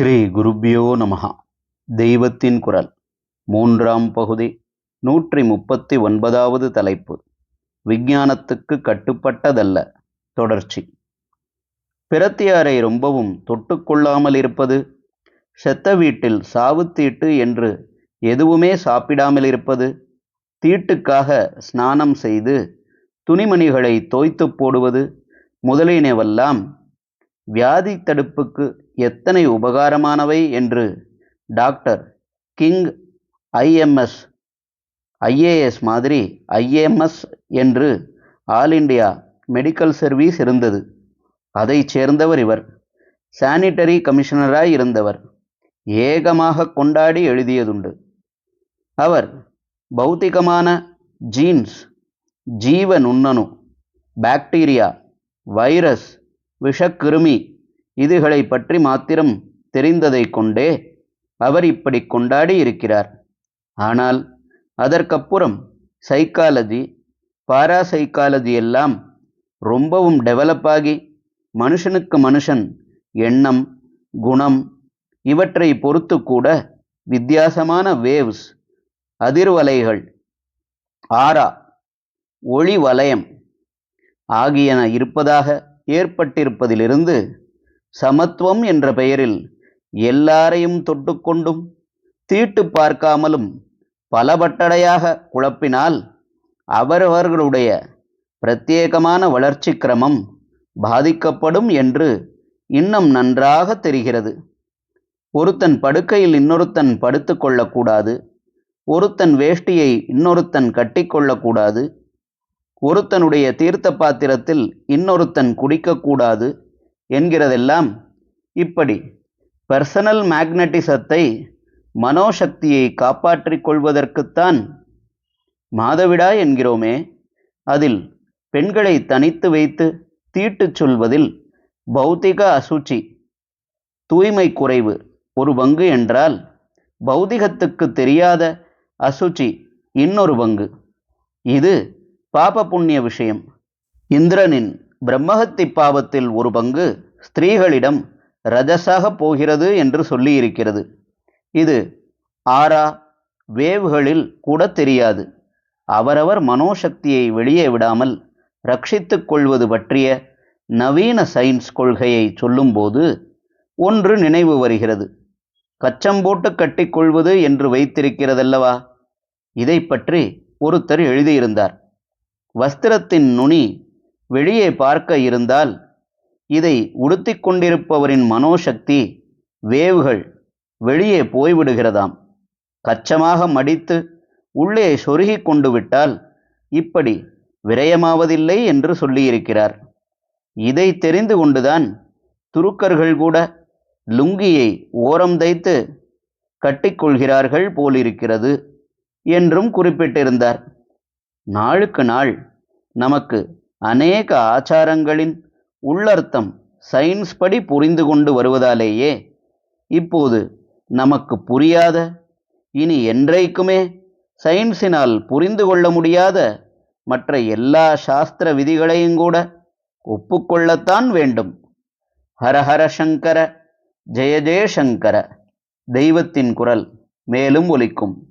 ஸ்ரீ குருப்பியோ நமஹா. தெய்வத்தின் குரல். மூன்றாம் பகுதி. நூற்றி முப்பத்தி ஒன்பதாவது தலைப்பு. விஞ்ஞானத்துக்கு கட்டுப்பட்டதல்ல. தொடர்ச்சி. பிரத்தியாரை ரொம்பவும் தொட்டுக்கொள்ளாமல் இருப்பது? செத்த வீட்டில் சாவுத்தீட்டு என்று எதுவுமே சாப்பிடாமல் இருப்பது? தீட்டுக்காக ஸ்நானம் செய்து துணிமணிகளை தோய்த்து போடுவது? முதலியனவெல்லாம் வியாதி தடுப்புக்கு எத்தனை உபகாரமானவை என்று டாக்டர் கிங் ஐஎம்எஸ் ஐஏஎஸ் மாதிரி ஐஎம்எஸ் என்று ஆல் இண்டியா மெடிக்கல் சர்வீஸ் இருந்தது. அதைச் சேர்ந்தவர் இவர். சானிட்டரி கமிஷனராய் இருந்தவர். ஏகமாக கொண்டாடி எழுதியதுண்டு. அவர் பௌத்திகமான ஜீன்ஸ் ஜீவ நுண்ணணு பாக்டீரியா வைரஸ் விஷக்கிருமி. இதுகளை பற்றி மாத்திரம் தெரிந்ததை கொண்டே அவர் இப்படி கொண்டாடி இருக்கிறார். ஆனால் அதற்கப்புறம் சைக்காலஜி பாராசைக்காலஜி எல்லாம் ரொம்பவும் டெவலப் ஆகி மனுஷனுக்கு மனுஷன் எண்ணம் குணம் இவற்றை பொறுத்து கூட வித்தியாசமான வேவ்ஸ் அதிர்வலைகள் ஆரா ஒளி வலயம் ஆகியன இருப்பதாக ஏற்பட்டிருப்பதிலிருந்து சமத்துவம் என்ற பெயரில் எல்லாரையும் தொட்டுக்கொண்டும் தீட்டு பார்க்காமலும் பலபட்டடையாக குழப்பினால் அவரவர்களுடைய பிரத்யேகமான வளர்ச்சி கிரமம் பாதிக்கப்படும் என்று இன்னும் நன்றாக தெரிகிறது. ஒருத்தன் படுக்கையில் இன்னொருத்தன் படுத்து கொள்ளக்கூடாது. ஒருத்தன் வேஷ்டியை இன்னொருத்தன் கட்டிக்கொள்ளக்கூடாது ஒருத்தனுடைய தீர்த்த பாத்திரத்தில் இன்னொருத்தன் குடிக்கக்கூடாது என்கிறதெல்லாம் இப்படி பர்சனல் மேக்னட்டிசத்தை மனோசக்தியை காப்பாற்றிக் கொள்வதற்குத்தான் மாதவிடா என்கிறோமே. அதில் பெண்களை தனித்து வைத்து தீட்டுச் சொல்வதில் பௌத்திக அசுச்சி தூய்மை குறைவு ஒரு பங்கு என்றால் பௌதிகத்துக்கு தெரியாத அசுச்சி இன்னொரு பங்கு. இது பாப புண்ணிய விஷயம். இந்திரனின் பிரம்மஹத்தி பாவத்தில் ஒரு பங்கு ஸ்திரீகளிடம் ரஜசாக போகிறது என்று சொல்லியிருக்கிறது. இது ஆரா வேவ்களில் கூட தெரியாது. அவரவர் மனோசக்தியை வெளியே விடாமல் ரட்சித்துக் கொள்வது பற்றிய நவீன சயின்ஸ் கொள்கையை சொல்லும்போது ஒன்று நினைவு வருகிறது. கச்சம் போட்டு கட்டிக்கொள்வது என்று வைத்திருக்கிறதல்லவா? இதை பற்றி ஒருத்தர் எழுதியிருந்தார். வஸ்திரத்தின் நுனி வெளியே பார்க்க இருந்தால் இதை உடுத்திக் கொண்டிருப்பவரின் மனோசக்தி வேவுகள் வெளியே போய்விடுகிறதாம். கச்சமாக மடித்து உள்ளே சொருகி கொண்டு விட்டால் இப்படி விரயமாவதில்லை என்று சொல்லியிருக்கிறார். இதை தெரிந்து கொண்டுதான் துருக்கர்கள் கூட லுங்கியை ஓரம் தைத்து கட்டிக்கொள்கிறார்கள் போலிருக்கிறது என்றும் குறிப்பிட்டிருந்தார். நாளுக்கு நாள் நமக்கு அநேக ஆச்சாரங்களின் உள்ளர்த்தம் சயின்ஸ் படி புரிந்து கொண்டு வருவதாலேயே இப்போது நமக்கு புரியாத இனி என்றைக்குமே சயின்ஸினால் புரிந்து கொள்ள முடியாத மற்ற எல்லா சாஸ்திர விதிகளையும் கூட ஒப்புக்கொள்ளத்தான் வேண்டும். ஹரஹர சங்கர ஜெய ஜெயசங்கர தெய்வத்தின் குரல் மேலும் ஒலிக்கும்.